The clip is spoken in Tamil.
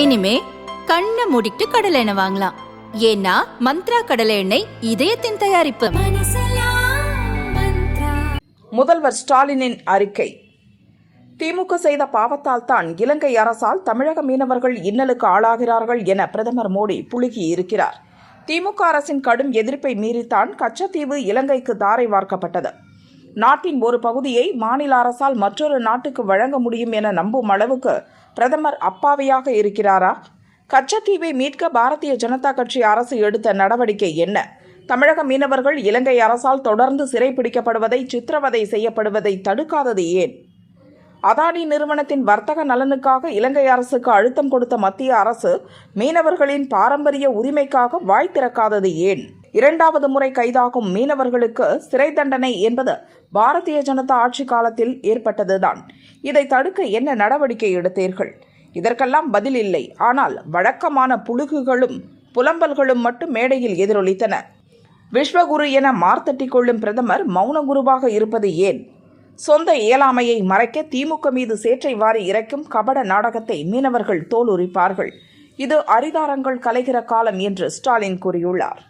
இனிமே கண்ணை மூடிட்டு கடலை எண்ணெய் வாங்கலாம். ஏன்னா மந்த்ரா கடலை எண்ணெய் இதயத்தின் தயாரிப்பு. முதல்வர் ஸ்டாலினின் அறிக்கை. திமுக செய்த பாவத்தால் தான் இலங்கை அரசால் தமிழக மீனவர்கள் இன்னலுக்கு ஆளாகிறார்கள் என பிரதமர் மோடி புழுகி இருக்கிறார். திமுக அரசின் கடும் எதிர்ப்பை மீறித்தான் கச்சத்தீவு இலங்கைக்கு தாரை வார்க்கப்பட்டது. நாட்டின் ஒரு பகுதியை மாநில அரசால் மற்றொரு நாட்டுக்கு வழங்க முடியும் என நம்பும் அளவுக்கு பிரதமர் அப்பாவியாக இருக்கிறாரா? கச்சத்தீவை மீட்க பாரதிய ஜனதா கட்சி அரசு எடுத்த நடவடிக்கை என்ன? தமிழக மீனவர்கள் இலங்கை அரசால் தொடர்ந்து சிறைப்பிடிக்கப்படுவதை சித்திரவதை செய்யப்படுவதை தடுக்காதது ஏன்? அதானி நிறுவனத்தின் வர்த்தக நலனுக்காக இலங்கை அரசுக்கு அழுத்தம் கொடுத்த மத்திய அரசு மீனவர்களின் பாரம்பரிய உரிமைக்காக வாய் திறக்காதது ஏன்? இரண்டாவது முறை கைதாகும் மீனவர்களுக்கு சிறை தண்டனை என்பது பாரதிய ஜனதா ஆட்சி காலத்தில் ஏற்பட்டதுதான். இதை தடுக்க என்ன நடவடிக்கை எடுத்தீர்கள்? இதற்கெல்லாம் பதில் இல்லை. ஆனால் வழக்கமான புழுகுகளும் புலம்பல்களும் மட்டும் மேடையில் எதிரொலித்தன. விஸ்வகுரு என மார்த்தட்டிக் கொள்ளும் பிரதமர் மௌன குருவாக இருப்பது ஏன்? சொந்த இயலாமையை மறைக்க திமுக மீது சேற்றை வாரி இறைக்கும் கபட நாடகத்தை மீனவர்கள் தோலுரிப்பார்கள். இது அரிதாரங்கள் கலைகிற காலம் என்று ஸ்டாலின் கூறியுள்ளார்.